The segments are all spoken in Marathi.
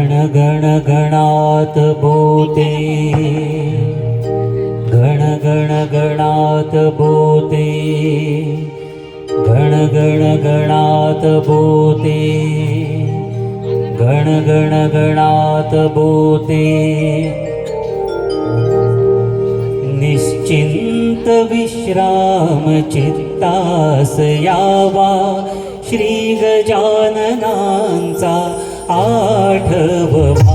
गण गण गणात भूते गण गण गणात भूते गण गण गणात भूते गण गण गणात भूते निश्चिन्त विश्राम चित्तास यावा. श्रीगजाननांचा पाठवा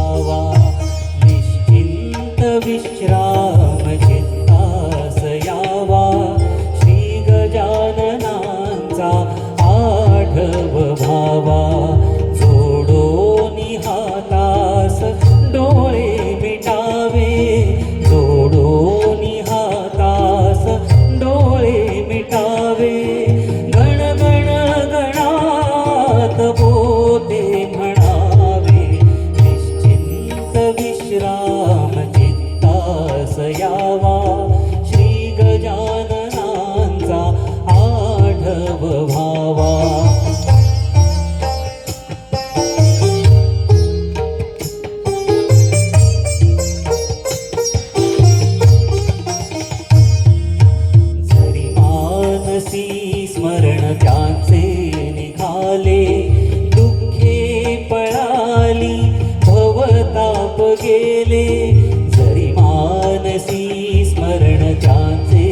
यावा. श्री गजाननांचा आढव व्हावा. जरी मानसी स्मरण त्यांचे निघाले दुःखे पळाली भवताप गेले can't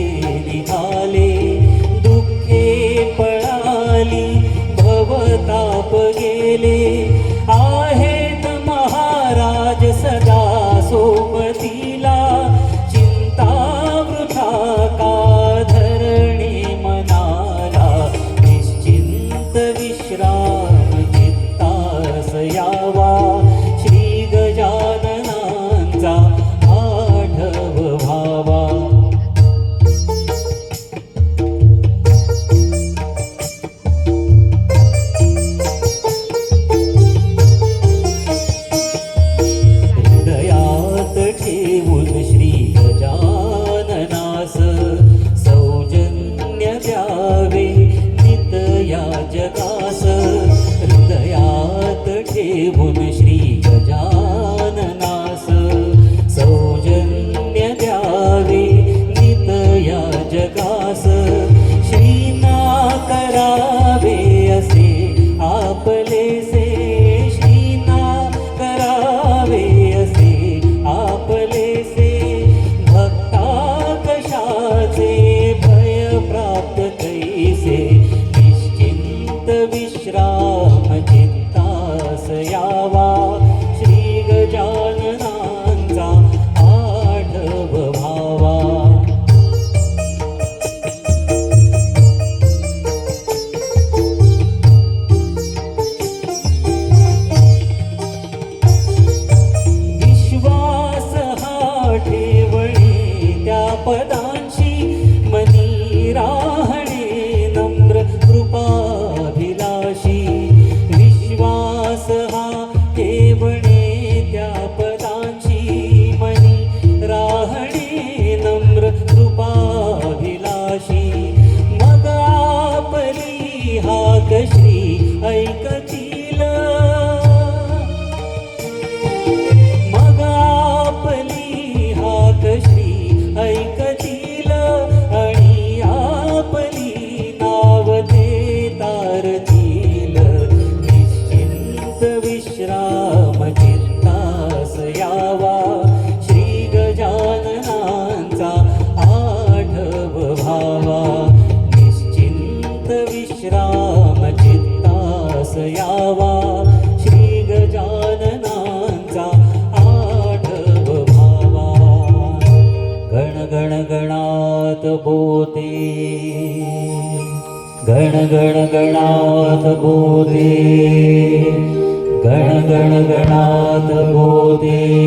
pedra यावा श्री गजाननांचा आठव भावा. गण गण गणात बोते. गण गण गणात बोते. गण गण गणात बोते.